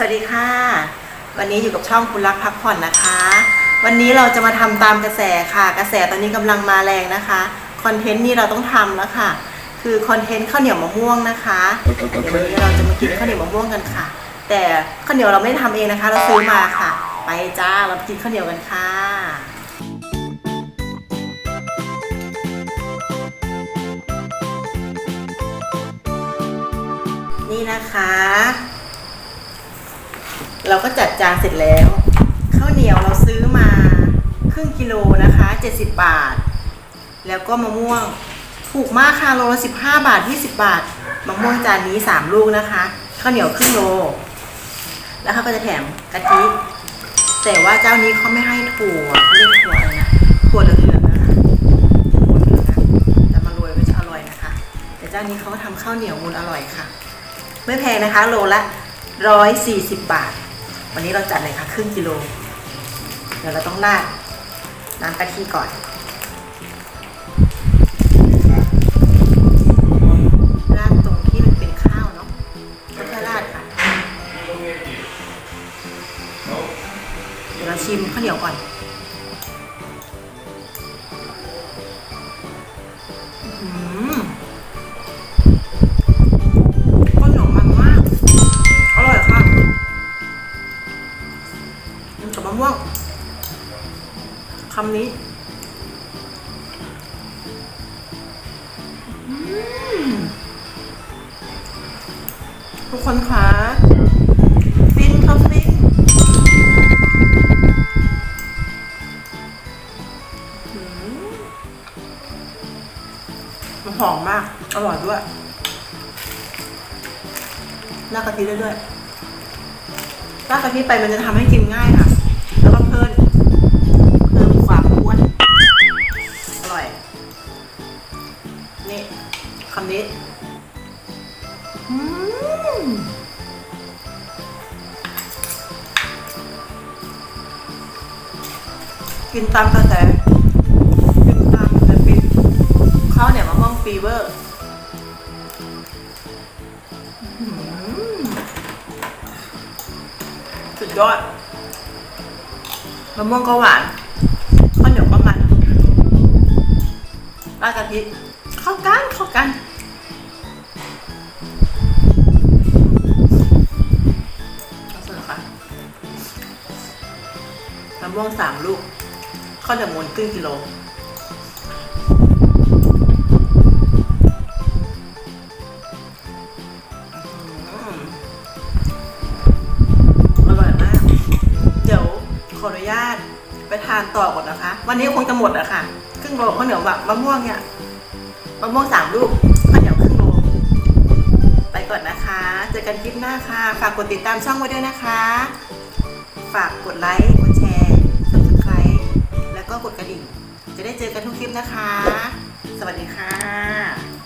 สวัสดีค่ะ วันนี้อยู่กับช่องคุณรักพักผ่อนนะคะ วันนี้เราจะมาทำตามกระแสค่ะ กระแสตอนนี้กำลังมาแรงนะคะคอนเทนต์นี่เราต้องทำแล้วค่ะ คือคอนเทนต์ข้าวเหนียวมะม่วงนะคะเดี๋ยววันนี้เราจะมากินข้าวเหนียวมะม่วงกันค่ะ แต่ข้าวเหนียวเราไม่ได้ทำเองนะคะ เราซื้อมาค่ะ ไปจ้าเราไปกินข้าวเหนียวกันค่ะนี่นะคะ เราก็จัดจานเสร็จแล้วข้าวเหนียวเราซื้อมาครึ่งกิโลนะคะ 70 บาท แล้วก็มะม่วงถูกมากค่ะโลละ15 บาท 20 บาทมะม่วงจานนี้ 3 ลูกนะคะข้าวเหนียวครึ่งโล แล้วเขาก็จะแถมกะทิแต่ว่าเจ้านี้เขาไม่ให้ถั่วเขาเรียกถั่วอะไรนะถั่วเหลืองๆนะคะถั่วเหลืองอะแต่มาโรยก็จะอร่อยนะคะ แต่เจ้านี้เขาก็ทำข้าวเหนียวมูลอร่อยค่ะ ไม่แพงนะคะ โลละร้อยสี่สิบบาท วันนี้เราจัดเลยค่ะครึ่งกิโล เดี๋ยวเราต้องราดน้ำกะทิก่อนราดตรงที่มันเป็นข้าวเนาะก็แค่ราดค่ะเดี๋ยวเราชิมข้าวเหนียวก่อน ทุกคนคะฟินครับฟินอืมมันหอมมาก อร่อยด้วยรากกะทิได้ด้วยรากกะทิไปมันจะทำให้กินง่ายค่ะ กินตามกระแสกินตามกระแสข้าวเหนียวมะม่วงฟีเวอร์สุดยอดมะม่วงก็หวานข้าวเหนียวก็มันราดกะทิเข้ากันเข้ากัน มะม่วงสามลูก ข้าวเหนียวมูนครึ่งกิโลอืมอร่อยมาก เดี๋ยวขออนุญาตไปทานต่อก่อนนะคะ วันนี้คงจะหมดอะค่ะ ครึ่งโลข้าวเหนียวแบบมะม่วงเนี่ย มะม่วงสามลูกข้าวเหนียวครึ่งโล ไปก่อนนะคะ เจอกันคลิปหน้าค่ะ ฝากกดติดตามช่องไว้ด้วยนะคะ ฝากกดไลค์กด กดกระดิ่ง จะได้เจอกันทุกคลิปนะคะ สวัสดีค่ะ